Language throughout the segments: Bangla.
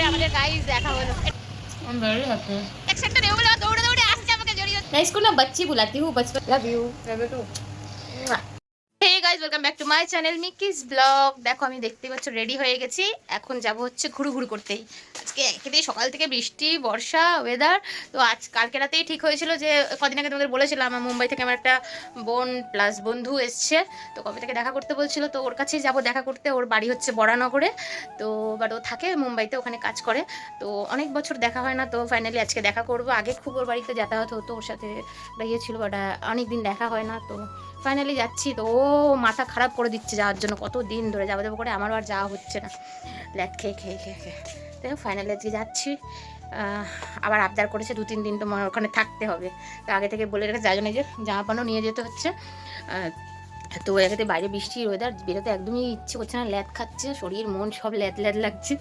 পরে আমাদের গাইস দেখা হলো I'm very happy. এক সেকটা নেও বলে দৌড়ে দৌড়ে আসছে আমাকে জড়িয়ে मैं इसको ना बच्ची बुलाती हूँ बचपन love you hey guys welcome back to my channel Mikis blog দেখো, আমি দেখতে পাচ্ছ রেডি হয়ে গেছি। এখন যাব হচ্ছে ঘুরু ঘুরু করতেই আজকে একেতে সকাল থেকে বৃষ্টি, বর্ষা ওয়েদার তো আজ কালকে রাতেই ঠিক হয়েছিল যে, কদিন আগে তোমাদের বলেছিলাম, আমার মুম্বাই থেকে আমার একটা বোন প্লাস বন্ধু এসছে। তো কবে থেকে দেখা করতে বলছিল, তো ওর কাছেই যাব দেখা করতে। ওর বাড়ি হচ্ছে বরানগরে। তো বাট ও থাকে মুম্বাইতে, ওখানে কাজ করে। তো অনেক বছর দেখা হয় না, তো ফাইনালি আজকে দেখা করব। আগে খুব ওর বাড়িতে যাতায়াত হতো, ওর সাথে ইয়ে ছিল বাট অনেক দিন দেখা হয় না, তো ফাইনালি যাচ্ছি। তো ও মাথা খারাপ করে দিচ্ছে যাওয়ার জন্য। কত দিন ধরে যাব যাব করে আমারও আর যাওয়া হচ্ছে না। ল্যাট খেয়ে খেয়ে খেয়ে খেয়ে। দেখো ফাইনালে আজকে যাচ্ছি। আবার আবদার করেছে দু তিন দিন তোমার ওখানে থাকতে হবে। তো আগে থেকে বলে রেখেছে যার জন্য যে জামা প্যান্টও নিয়ে যেতে হচ্ছে। তো একেতে বাইরে বৃষ্টির ওয়েদার বেরোতে একদমই ইচ্ছে করছে না, ল্যাদ খাচ্ছে, শরীর, মন সব ল্যাদ ল্যাদ লাগছে।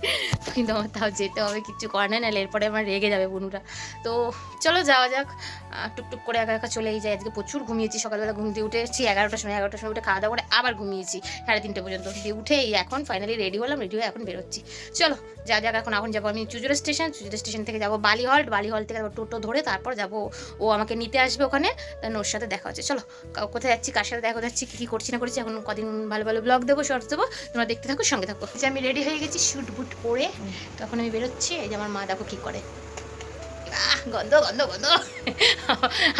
কিন্তু আমার তাও যেতে হবে কিচ্ছু করার নেই, নাহলে এরপরে আমার রেগে যাবে বনুরা। তো চলো যাওয়া যাক টুকটুক করে একা একা চলেই যাই। আজকে প্রচুর ঘুমিয়েছি, সকালবেলা ঘুম দিয়ে উঠে এসেছি, এগারোটার সময় এগারোটার সময় উঠে খাওয়া দাওয়া করে আবার ঘুমিয়েছি, সাড়ে তিনটে পর্যন্ত। দিয়ে উঠে এখন ফাইনালি রেডি হলাম রেডি হয়ে এখন বেরোচ্ছি। চলো যা যাক এখন এখন যাব আমি চুজুরা স্টেশন চুজুরা স্টেশন থেকে যাব বালি হল্ট বালি হল থেকে যাব টোটো ধরে তারপর যাব ও আমাকে নিতে আসবে ওখানে দেন ওর সাথে দেখা হচ্ছে। চলো কোথায় যাচ্ছি কার সাথে দেখা যাচ্ছি কী কী করছি না করছি এখন কদিন ভালো ভালো ব্লগ দেবো শর্টস দেবো তোমরা দেখতে থাকো সঙ্গে থাকো। যে আমি রেডি হয়ে গেছি শ্যুট বুট পরে তখন আমি বেরোচ্ছি এই যে আমার মা দেখো কী করে। গন্ধ গন্ধ গন্ধ।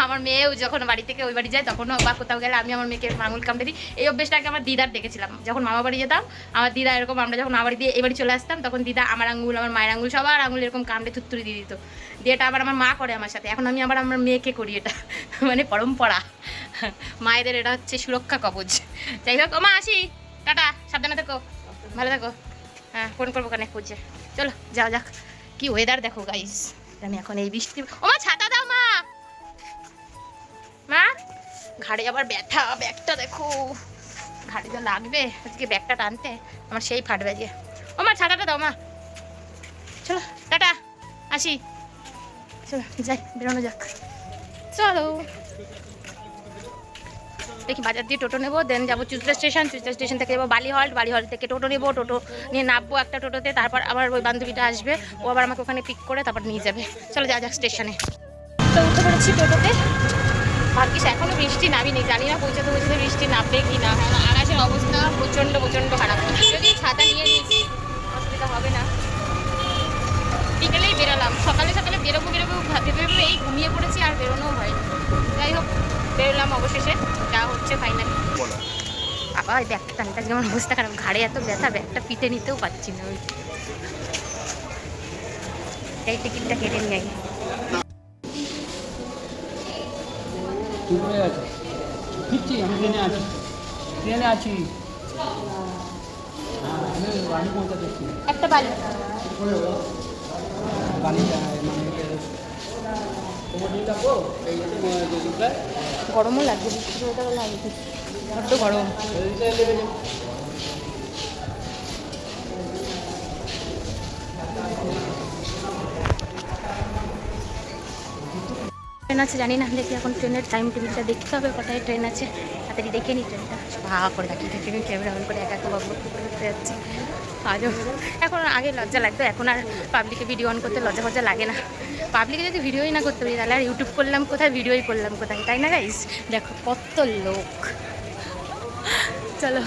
আমার মেয়েও যখন বাড়ি থেকে ওই বাড়ি যায়, তখনও বা কোথাও গেলে আমি আমার মেয়েকে আঙুল কামড়ে দিই। এই অভ্যেসটাকে আমার দিদার দেখেছিলাম। যখন মামা বাড়ি যেতাম, আমার দিদা এরকম আমরা যখন বাড়ি দিয়ে এই বাড়ি চলে আসতাম, তখন দিদা আমার আঙুল, আমার মায়ের আঙুল, সবার আঙুল এরকম কামড়ে থুত্তুরি দিয়ে দিত। দিয়ে এটা আবার আমার মা করে আমার সাথে। এখন আমি আবার আমার মেয়েকে করি এটা। মানে পরম্পরা। মায়েদের এটা হচ্ছে সুরক্ষা কবচ। যাই হোক মা, আসি। টাটা। সাবধানে থেকো। ভালো থেকো। হ্যাঁ ফোন করব কানে খুঁজে চলো, যাওয়া যাক। কি ওয়েদার দেখো গাইস আমি এখন এই বৃষ্টি ও মা ছাতা দাও মা! মা, ঘাড়ে আবার ব্যথা, ব্যাগটা দেখো। ঘাড়ে যা লাগবে, আজকে ব্যাগটা টানতে, আমার সেই ফাটবে যে ও মা ছাতাটা দাও মা। চলো, টাটা, আসি। চলো, যাই, বেরোনো যাক। চলো। দেখি বাজার দিয়ে টোটো নেব দেন যাব চুচড়া স্টেশন চুচড়া স্টেশন থেকে যাব বালি হল্ট বালি হল্ট থেকে টোটো নেব, টোটো নিয়ে নামবো একটা টোটোতে, তারপর আবার ওই বান্ধবীটা আসবে, ও আবার আমাকে ওখানে পিক করে তারপর নিয়ে যাবে। চলো যা যাক স্টেশনে তো উঠে পড়েছি টোটোতে। ভাগ্যিস এখনও বৃষ্টি নামিনি, জানি না পৌঁছাতে পৌঁছাতে বৃষ্টি নামবে কি না আকাশের অবস্থা প্রচণ্ড প্রচণ্ড খারাপ। যদি ছাতা নিয়ে নিয়েছি, অসুবিধা হবে না। বিকেলেই বেরোলাম। সকালে সকালে বেরোবো বেরোবো ভেবে এই ঘুমিয়ে পড়েছি আর বেরোনোও হয় যাই হোক হচ্ছে ফাইনালি বাবা এই ব্যাগটা টানতে আজকে আমার অবস্থা খারাপ? ঘাড়ে এত ব্যথা ব্যাগটা পিঠে নিতেও পারছি না ওই এই টিকিটটা কেটে নিয়ে আই উপরে আছে। ফিরছি গরমও লাগছে, বৃষ্টি লাগে বড্ড গরম। ট্রেন আছে জানি না দেখি এখন ট্রেনের টাইম টেবিলটা দেখতে হবে কটায় ট্রেন আছে তাড়াতাড়ি দেখে নি ট্রেনটা ভা করে তাকিয়ে থেকে ক্যামেরা অন করে একা একা বাবু যাচ্ছে আজও এখন আগে লজ্জা লাগতো, এখন আর পাবলিকে ভিডিও অন করতে লজ্জা ফজ্জা লাগে না। পাবলিকে যদি ভিডিওই না করতে পারি, তাহলে আর ইউটিউব করলাম কোথায় ভিডিওই করলাম কোথায়, তাই না গাইস দেখো কত লোক। চলো,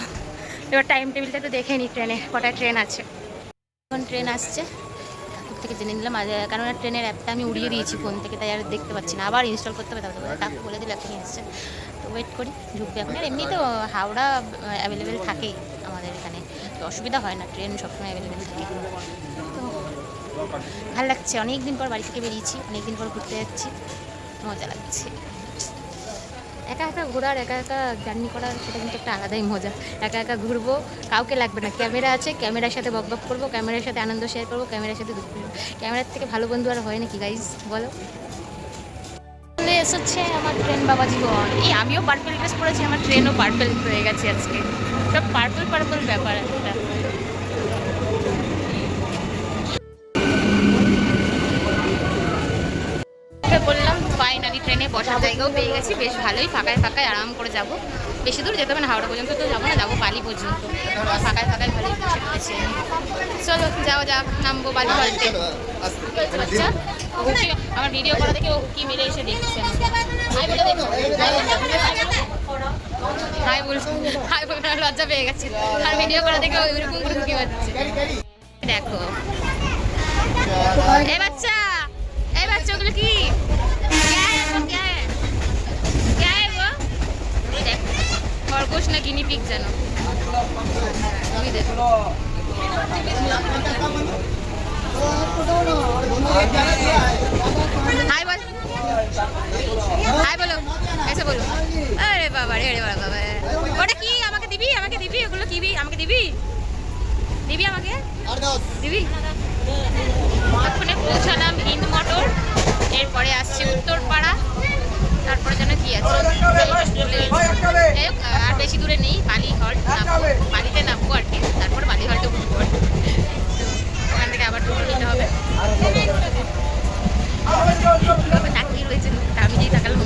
এবার টাইম টেবিলটা একটু দেখে নিই ট্রেনে, কটা ট্রেন আছে। এখন ট্রেন আসছে, ঠাকুর থেকে জেনে নিলাম কারণ ট্রেনের অ্যাপটা আমি উড়িয়ে দিয়েছি ফোন থেকে, তাই আর দেখতে পাচ্ছি না। আবার ইনস্টল করতে হবে, তারপরে কাকু বলে দিল এখনই এসছে। তো ওয়েট করি, ঢুকবে আর এমনি তো হাওড়া অ্যাভেলেবেল থাকেই আমাদের এখানে। অসুবিধা হয় না, ট্রেন সবসময় অ্যাভেলেবেল থাকে। ভালো লাগছে অনেক দিন পর বাড়ি থেকে বেরিয়েছি অনেক দিন পর ঘুরতে যাচ্ছি, মজা লাগছে। একা একা ঘোরার, একা একা জার্নি করার, সেটা কিন্তু একটা আলাদাই মজা। একা একা ঘুরবো, কাউকে লাগবে না। ক্যামেরা আছে, ক্যামেরার সাথে বক বক করব, ক্যামেরার সাথে আনন্দ শেয়ার করব, ক্যামেরার সাথে দুঃখ ক্যামেরার থেকে ভালো বন্ধু আর হয় নাকি গাইজ বলো। চলে এসেছে আমার ট্রেন বাবা জীবন এই আমিও পার্পেল ড্রেস পরেছি, আমার ট্রেনও পার্পেল হয়ে গেছে আজকে। সব পার্পল পার্পল ব্যাপার একটা। বসার জায়গাও পেয়ে গেছি। বেশ ভালোই ফাঁকায় ফাঁকায় আরাম করে যাব। বেশি দূর যেতে হবে না হাওড়া পর্যন্ত তো যাব না যাব বালি পর্যন্ত। ফাঁকায় ফাঁকায় ভালোই বসে পড়েছি চলো যাওয়া যাক নামবো বালি বাচ্চা হুকি আমার ভিডিও করা দেখে ও হুকি মেরে এসে দেখছে হাই বলে দেখো হাই বল হাই বল লজ্জা পেয়ে গেছে। আর ভিডিও করা দেখে ও এরকম করে হুকি দেখো। এ বাচ্চা! না গিনি পিক জানো হাই হাই বলো। এসে বলো। আরে বাবা রে বাবা বাবা ওটা কি? আমাকে দিবি? আমাকে দিবি? ওগুলো কি আমাকে দিবি? দিবি আমাকে? দিবি? ওখানে পৌঁছালাম হিন্দ মোটর। এরপরে আসছে উত্তরপাড়া। তারপরে যেন কি আছে? যাই হোক, আর বেশি দূরে নেই বালি হল্ট নামবো বালিতে নামবো আর কি। তারপর বালি হল্টে উঠবো। ওখান থেকে আবার টোটো নিতে হবে। তবে তাকিয়ে রয়েছে লোকটা আমি যেই তাকালাম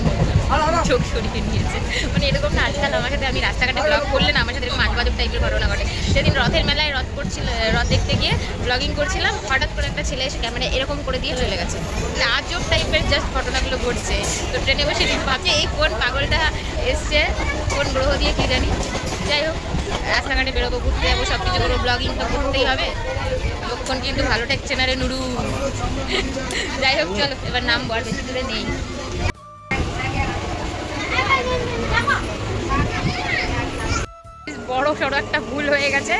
চোখ সরিয়ে নিয়েছে। মানে এরকম না, আজকাল আমার সাথে আমি রাস্তাঘাটে ব্লগ করলে না, আমার সাথে এরকম আজবাজব টাইপের ঘটনা ঘটে। সেদিন রথের মেলায় রথ করছিল, রথ দেখতে গিয়ে ব্লগিং করছিলাম, হঠাৎ করে একটা ছেলে এসে ক্যামেরা এরকম করে দিয়ে চলে গেছে। মানে আজব টাইপের জাস্ট ঘটনাগুলো ঘটছে। তো ট্রেনে বসে ভাবছি এই কোন পাগলটা এসছে, কোন গ্রহ দিয়ে কি জানি। যাই হোক, রাস্তাঘাটে বেরোবো, ঘুরতে যাব সব কিছু করব ব্লগিং তো করতেই হবে। লক্ষণ কিন্তু ভালো ঠেকছে না রে নুরু। যাই হোক, চলো, এবার নামবো আর বেশি দূরে নেই। বড় সড়ো একটা ভুল হয়ে গেছে।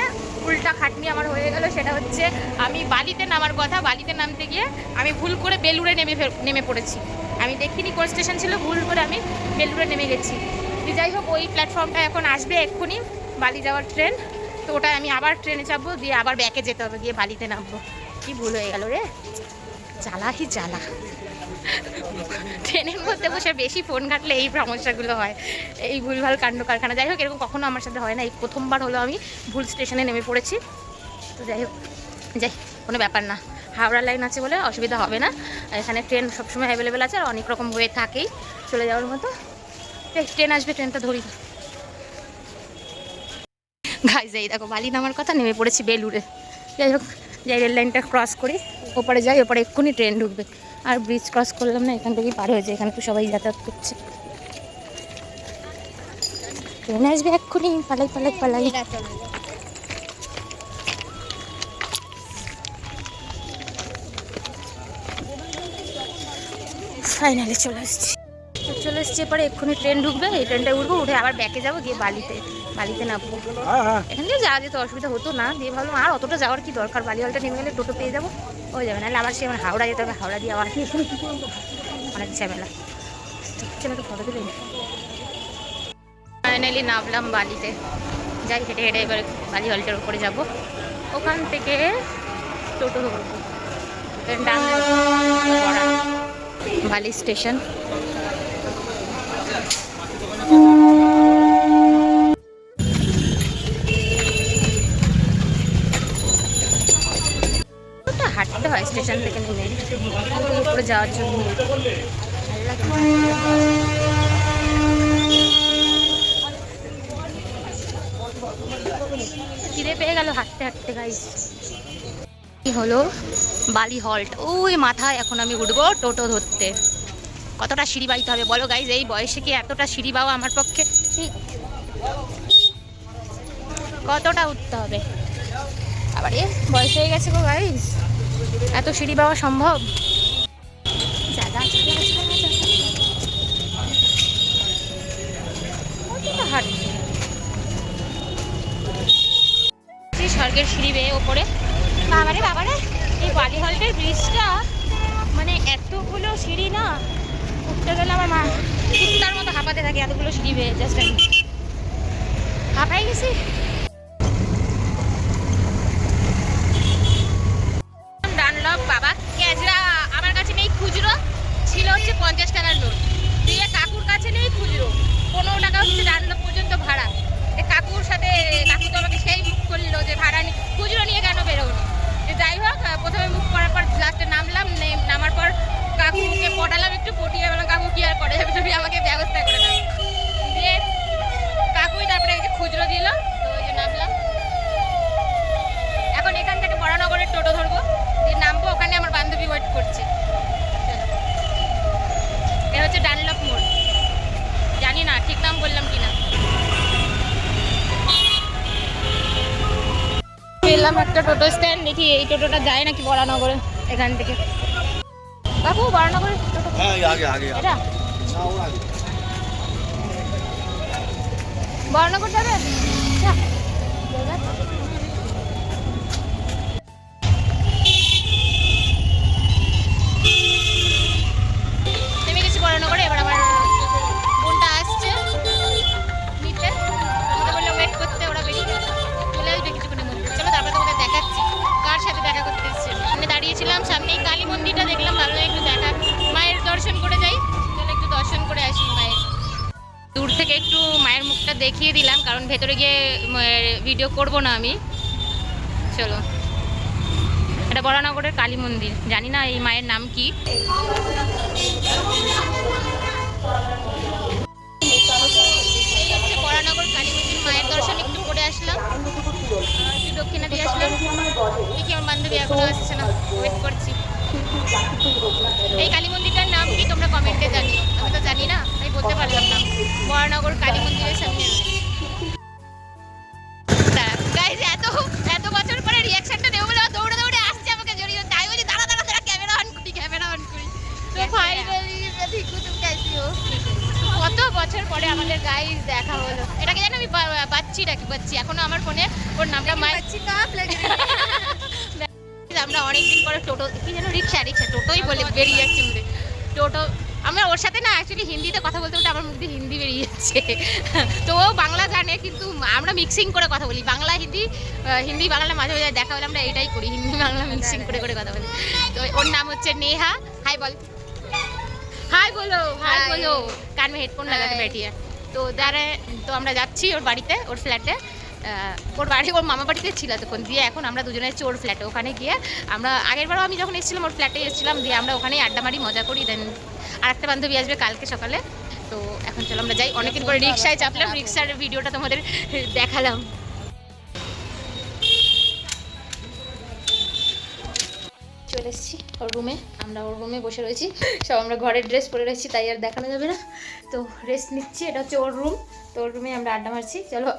উল্টা খাটনি আমার হয়ে গেল, সেটা হচ্ছে আমি বালিতে নামার কথা, বালিতে নামতে গিয়ে আমি ভুল করে বেলুড়ে নেমে নেমে পড়েছি। আমি দেখিনি কোন স্টেশন ছিল, ভুল করে আমি বেলুড়ে নেমে গেছি। যাই হোক, ওই প্ল্যাটফর্মটা এখন আসবে এক্ষুনি, বালি যাওয়ার ট্রেন তো ওটায় আমি আবার ট্রেনে চাপবো, দিয়ে আবার ব্যাকে যেতে হবে, গিয়ে বালিতে নামবো। কি ভুল হয়ে গেল রে? জ্বালা কি জ্বালা। ট্রেনের মধ্যে বসে বেশি ফোন ঘাটলে এই সমস্যাগুলো হয়। এই ভুলভাল কাণ্ড কারখানা। যাই হোক, এরকম কখনো আমার সাথে হয় না। এই প্রথমবার হলো আমি ভুল স্টেশনে নেমে পড়েছি। তো যাই হোক, যাই, কোনো ব্যাপার না। হাওড়া লাইন আছে বলে অসুবিধা হবে না। এখানে ট্রেন সবসময় অ্যাভেলেবেল আছে আর অনেক রকম হয়ে থাকেই চলে যাওয়ার মতো। ট্রেন আসবে, ট্রেনটা ধরি। গাইজ এই দেখো বালি নামার কথা নেমে পড়েছি বেলুড়ে। যাই হোক যাই রেল লাইনটা ক্রস করি ওপারে যাই ওপারে এক্ষুনি ট্রেন ঢুকবে। আর ব্রিজ ক্রস করলাম না এখান থেকেই পার হয়ে যায় এখানে তো সবাই যাতায়াত করছে। ট্রেন আসবে এক্ষুনি পালাই পালাই পালাই। ফাইনালি চলে চলে এসেছি এবারে এক্ষুনি ট্রেন ঢুকবে এই ট্রেনটায় উঠবো উঠে আবার ব্যাকে যাব গিয়ে বালিতে বালিতে নামবো। এখান থেকে যাওয়া যেত অসুবিধা হতো না দিয়ে ভাবলাম আর অতটা যাওয়ার কি দরকার? বালিওয়ালটা নেমে গেলে টোটো পেয়ে যাব হয়ে যাবে নাহলে আবার সে আমার হাওড়া যেতে হবে হাওড়া দিয়ে আবার অনেক ঝামেলা। চলো তো ফটো তুলে ফাইনালি নামলাম বালিতে। যাই হেঁটে হেঁটে এবার বালি হলটার উপরে যাব। ওখান থেকে টোটো ধরবো। ট্রেনটা বালি স্টেশন হাঁটতে হয় স্টেশন থেকে নেমে। উপরে যাওয়ার জন্য। খিদে পেয়ে গেল হাঁটতে হাঁটতে গাইস কি হলো? বালি হল্ট। ওই মাথায় এখন আমি উঠবো টোটো ধরতে। কতটা সিঁড়ি বাইতে হবে? বলো গাইজ এই বয়সে কি এতটা সিঁড়ি বাওয়া আমার পক্ষে? কতটা উঠতে হবে? আবার এ, বয়স হয়ে গেছে গো গাইজ এত সিঁড়ি বাওয়া সম্ভব? স্বর্গের সিঁড়ি বেয়ে ওপরে। বাবারে বাবারে, এই বালি হলটের ব্রিজটা মানে এতগুলো সিঁড়ি না গেলে আমার মা কুত্তার মতো হাঁপাতে থাকে, এতগুলো সিঁড়ি বেয়ে জাস্ট আমি হাঁপাই গেছি। আমার কাছে নেই খুচরো, ছিল হচ্ছে পঞ্চাশ টাকার নোট। দিয়ে কাকুর কাছে নেই খুচরো, পনেরো টাকা হচ্ছে ডানলপ পর্যন্ত ভাড়া। কাকুর সাথে, কাকু তো আমাকে সেই মুখ করল যে ভাড়া খুচরো নিয়ে কেন বেরোনি যাই হোক প্রথমে মুখ করার পর লাস্টে নামলাম নামার পর কাকুকে পটালাম একটু, পটিয়ে বললাম, কাকু, কি আর করে যাবে? তুমি আমাকে ব্যবস্থা করে দাও। দিয়ে কাকুই তারপরে খুচরো দিল, তো ওই যে নামলাম। এখন এখান থেকে বড়নগরের টোটো ধরবো, দিয়ে নামবো, ওখানে আমার বান্ধবী ওয়েট করছে। এটা হচ্ছে ডানলপ মোড়। জানি না, ঠিক নাম বললাম কিনা পেলাম একটা টোটো স্ট্যান্ড, দেখি এই টোটোটা যায় নাকি বড়ানগরে এখান থেকে। কাকু বারানগর এটা? বারানগর যাবে? এটা বড়নগরের কালী মন্দির। জানি না এই মায়ের নাম কি। কালী মন্দির। মায়ের দর্শন একটু করে আসলাম। একটু আসলাম। দেখি আমার বান্ধবী এখনও আসছে না। ওয়েট করছি। এই কালী মন্দিরটার নাম কি? তোমরা কমেন্টে জানিও। আমি তো জানি না, তাই বলতে পারলাম না। বরানগর কালী মন্দিরের সামনে। বা- বাচ্চি ডাকি বাচ্চি এখনো আমার ফোনে ওর নামটা মাই বাচ্চি কাপ লাগে আমরা অনেকদিন পরে টোটো কি যেন রিক্সা রিক্সা টোটোই বলে বেরিয়ে যাচ্ছে মুখে টোটো আমরা ওর সাথে না অ্যাকচুয়ালি হিন্দিতে কথা বলতে বলতে আমার মুখ দিয়ে হিন্দি বেরিয়ে যাচ্ছে তো ও বাংলা জানে কিন্তু আমরা মিক্সিং করে কথা বলি বাংলা হিন্দি আহ, হিন্দি বাংলা মাঝে মাঝে দেখা হলে আমরা এটাই করি হিন্দি বাংলা মিক্সিং করে করে কথা বলি তো ওর নাম হচ্ছে নেহা হাই বল হাই বলো হাই Hi. বলো কান में হেডফোন লাগাতে Hi. बैठी है তো যারা তো আমরা যাচ্ছি ওর বাড়িতে ওর ফ্ল্যাটে ওর বাড়ি ওর মামা বাড়িতে ছিল তখন দিয়ে এখন আমরা দুজনে এসেছি ওর ফ্ল্যাটে ওখানে গিয়ে আমরা আগেরবারও আমি যখন এসেছিলাম ওর ফ্ল্যাটে এসেছিলাম দিয়ে আমরা ওখানেই আড্ডা মারি মজা করি দেন আর একটা বান্ধবী আসবে কালকে সকালে। তো এখন চলো আমরা যাই অনেকদিন পরে রিক্সায় চাপলাম রিক্সার ভিডিওটা তোমাদের দেখালাম। চলে এসেছি ওর রুমে আমরা ওর রুমে বসে রয়েছি। সব আমরা ঘরের ড্রেস পরে রয়েছি, তাই আর দেখানো যাবে না। তো রেস্ট নিচ্ছি, এটা হচ্ছে ওর রুম তো ওর রুমে আমরা আড্ডা মারছি। চলো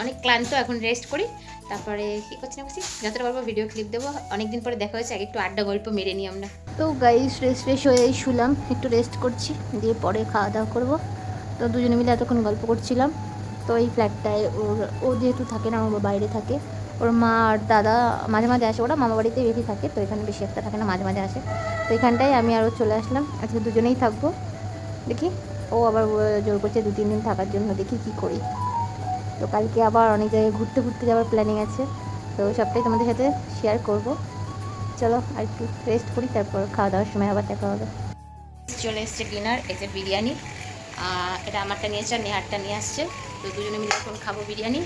অনেক ক্লান্ত, এখন রেস্ট করি। তারপরে কী করছি না করছি? যতটা পারব ভিডিও ক্লিপ দেবো। অনেকদিন পরে দেখা হয়েছে, আগে একটু আড্ডা গল্প মেরে নিই আমরা। তো গাইস রেস্ট ফ্রেশ হয়ে শুলাম। একটু রেস্ট করছি, দিয়ে পরে খাওয়া দাওয়া করব। তো দুজনে মিলে এতক্ষণ গল্প করছিলাম। তো এই ফ্ল্যাটটায় ওর, ও যেহেতু থাকে না ওর বাইরে থাকে। ওর মা আর দাদা মাঝে মাঝে আসে, ওরা মামা বাড়িতে বেশি থাকে, তো এখানে বেশি একটা থাকে না, মাঝে মাঝে আসে। তো এখানটায় আমি আরও চলে আসলাম, আজকে দুজনেই থাকব। দেখি, ও আবার জোর করছে দু, তিন দিন থাকার জন্য, দেখি কি করি। তো কালকে আবার অনেক জায়গায় ঘুরতে ঘুরতে যাওয়ার প্ল্যানিং আছে। তো সবটাই তোমাদের সাথে শেয়ার করব। চলো, আর একটু রেস্ট করি, তারপর খাওয়া দাওয়ার সময় আবার দেখা হবে। চলে এসছে ডিনার, এই যে বিরিয়ানি। এটা আমারটা নিয়ে আর নেহারটা নিয়ে আসছে। তো দুজনে মিলে এখন খাব বিরিয়ানি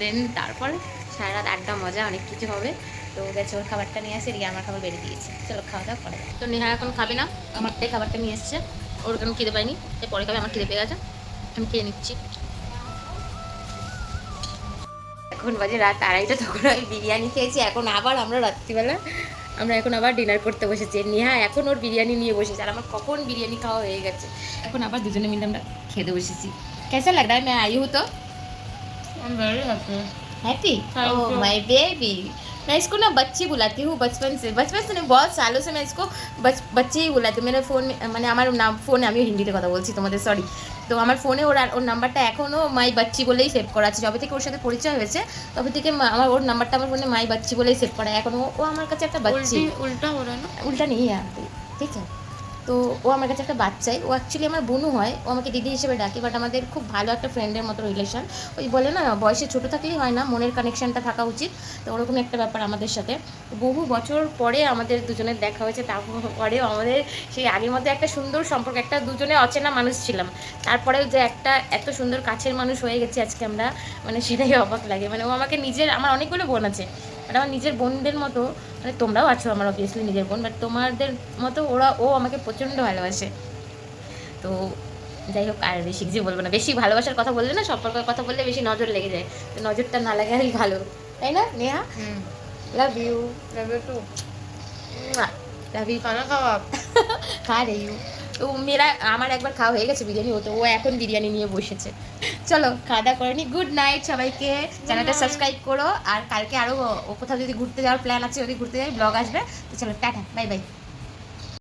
দেন তারপর সারা রাত আড্ডা, মজা, অনেক কিছু হবে। তো গেছে ওর খাবারটা নিয়ে আসে রিয়া আমার খাবার বেড়ে দিয়েছে। চলো খাওয়া দাওয়া করে তো নেহা এখন খাবে না আমারটাই খাবারটা নিয়ে এসছে। ওর কেন খিদে পাইনি তাই পরে খাবে, আমার খিদে পেয়ে গেছে। আমি খেয়ে নিচ্ছি। এখন বাজে রাত আড়াইটা, তখন আমি বিরিয়ানি খেয়েছি, এখন আবার আমরা রাত্রিবেলা, আমরা এখন আবার ডিনার করতে বসেছি। নেহা এখন ওর বিরিয়ানি নিয়ে বসেছে, আর আমার কখন বিরিয়ানি খাওয়া হয়ে গেছে। এখন আবার দুজনে মিলে আমরা খেতে বসেছি। কেসা লাগে আমি আই হতো আমি तो I'm very happy. Happy Thank oh you. My baby मैं इसको ना बच्ची बुलाती हूँ बचपन से बचपन से नहीं बहुत सालों से मैं इसको बच बच्चे ही बुलाती हूँ मेरे फ़ोन में মানে আমার নাম ফোনে আমি হিন্দিতে কথা বলছি তোমাদের সরি তো আমার ফোনে ওর আর- ওর নাম্বারটা এখনও মাই বাচ্চি বলেই সেভ করা আছে যবে থেকে ওর সাথে পরিচয় হয়েছে তবে থেকে মা- আমার ওর নাম্বারটা আমার ফোনে মাই বাচ্চি বলেই সেভ করা এখন ও আমার কাছে একটা বাচ্চি उल्टी उल्टा हो रहा है ना উল্টা নেই यहाँ पे ঠিক আছে তো ও আমার কাছে একটা বাচ্চাই। ও অ্যাকচুয়ালি আমার বোনও হয়। ও আমাকে দিদি হিসেবে ডাকে বাট আমাদের খুব ভালো একটা ফ্রেন্ডের মতো রিলেশন ওই বলে না, বয়সে ছোটো থাকলেই হয় না, মনের কানেকশানটা থাকা উচিত। তো ওরকম একটা ব্যাপার আমাদের সাথে। বহু বছর পরে আমাদের দুজনের দেখা হয়েছে, তারপরেও আমাদের সেই আগের মধ্যে একটা সুন্দর সম্পর্ক, একটা দুজনে অচেনা মানুষ ছিলাম। তারপরেও যে একটা এত সুন্দর কাছের মানুষ হয়ে গেছি আজকে আমরা মানে সেটাই অবাক লাগে। মানে ও আমাকে নিজের, আমার অনেকগুলো বোন আছে। আর আমার নিজের বোনদের মতো মানে তোমরাও আছো আমার অবভিয়াসলি নিজের বোন বাট তোমাদের মতো ওরা ও আমাকে প্রচণ্ড ভালোবাসে। তো যাই হোক আর বেশি কিছু বলব না। বেশি ভালোবাসার কথা বললে না সম্পর্কের কথা বললে বেশি নজর লেগে যায়। তো নজরটা না লাগাই ভালো। তাই না Neha? Love you love you too love you খাওয়া। খা রে ইউ। তো মেয়েরা আমার একবার খাওয়া হয়ে গেছে বিরিয়ানি হতো ও এখন বিরিয়ানি নিয়ে বসেছে। চলো খাওয়া দাওয়া করে নি। গুড নাইট সবাইকে। চ্যানেলটা সাবস্ক্রাইব করো। আর কালকে আরও ও কোথাও যদি ঘুরতে যাওয়ার প্ল্যান আছে যদি ঘুরতে যাই ব্লগ আসবে। তো চলো টাটা বাই বাই